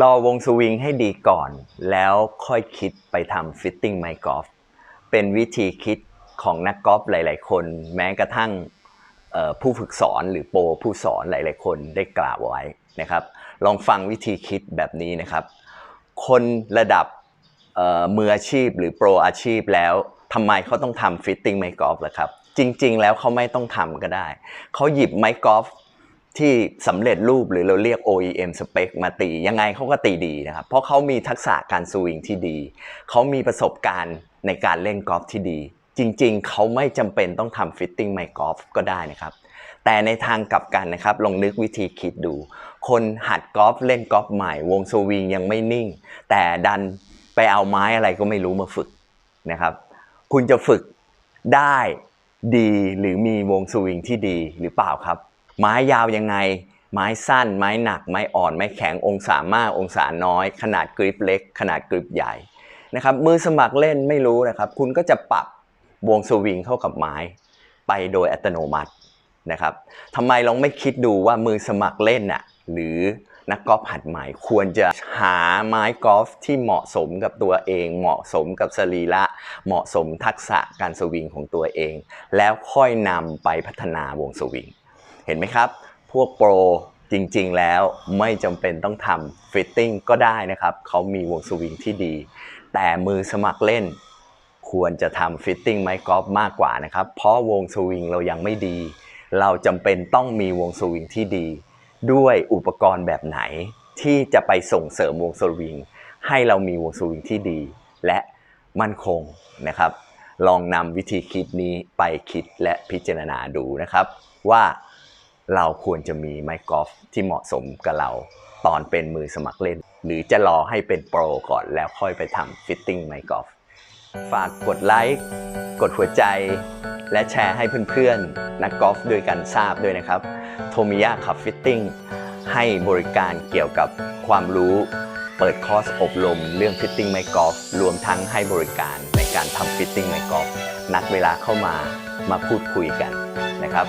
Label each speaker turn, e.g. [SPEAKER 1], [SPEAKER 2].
[SPEAKER 1] รอวงสวิงให้ดีก่อน แล้วค่อยคิดไปทำฟิตติ้งไมค์กอล์ฟเป็นวิธีคิดของนักกอล์ฟหลาย ๆ คน แม้กระทั่งผู้ฝึกสอนหรือโปรผู้สอนหลาย ๆ คนได้กล่าวไว้นะครับ ลองฟังวิธีคิดแบบนี้นะครับ คนระดับมืออาชีพหรือโปรอาชีพแล้วทำไมเขาต้องทำฟิตติ้งไมค์กอล์ฟล่ะครับ จริง ๆ แล้วเขาไม่ต้องทำก็ได้ เขาหยิบไมค์กอล์ฟ ที่สำเร็จรูปหรือเราเรียก OEM spec มาตี ยังไงเขาก็ตีดีนะครับ เพราะเขามีทักษะการสวิงที่ดี เขามีประสบการณ์ในการเล่นกอล์ฟที่ดี จริงๆ เขาไม่จำเป็นต้องทำฟิตติ้งไมค์กอล์ฟก็ได้นะครับ แต่ในทางกลับกันนะครับ ลองนึกวิธีคิดดู คนหัดกอล์ฟเล่นกอล์ฟใหม่ วงสวิงยังไม่นิ่ง แต่ดันไปเอาไม้อะไรก็ไม่รู้มาฝึกนะครับ คุณจะฝึกได้ดีหรือมีวงสวิงที่ดีหรือเปล่าครับ ไม้ยาวยังไง ไม้สั้น ไม้หนัก ไม้อ่อน ไม้แข็ง องศามาก องศาน้อย ขนาดกริปเล็ก ขนาดกริปใหญ่นะครับ มือสมัครเล่นไม่รู้นะครับ คุณก็จะปรับวงสวิงเข้ากับไม้ ไปโดยอัตโนมัตินะครับทำไมเราไม่คิดดูว่ามือสมัครเล่นน่ะหรือนักกอล์ฟหัดใหม่ควรจะหาไม้กอล์ฟที่เหมาะสมกับตัวเอง เหมาะสมกับสรีระเหมาะสมทักษะการสวิงของตัวเอง แล้วค่อยนำไปพัฒนาวงสวิง เห็นไหมครับ พวกโปรจริงๆแล้วไม่จำเป็นต้องทำฟิตติ้งก็ได้นะครับ เขามีวงสวิงที่ดี แต่มือสมัครเล่น ควรจะทำฟิตติ้งไม้กอล์ฟมากกว่านะครับ เพราะวงสวิงเรายังไม่ดี เราจำเป็นต้องมีวงสวิงที่ดี ด้วยอุปกรณ์แบบไหนที่จะไปส่งเสริมวงสวิง ให้เรามีวงสวิงที่ดี และมั่นคงนะครับ ลองนำวิธีคิดนี้ไปคิดและพิจารณาดูนะครับ ว่า เราควรจะมีไม้กอล์ฟที่เหมาะสมกับเราตอนเป็นมือสมัครเล่น หรือจะรอให้เป็นโปรก่อนแล้วค่อยไปทำฟิตติ้งไม้กอล์ฟฝากกดไลค์กดหัวใจ และแชร์ให้เพื่อนๆ นักกอล์ฟด้วยกันทราบด้วยนะครับ โทมิยะขับฟิตติ้งให้บริการเกี่ยวกับความรู้ เปิดคอร์สอบรมเรื่องฟิตติ้งไม้กอล์ฟรวมทั้งให้บริการในการทำฟิตติ้งไม้กอล์ฟนัดเวลาเข้ามามาพูดคุยกันนะครับ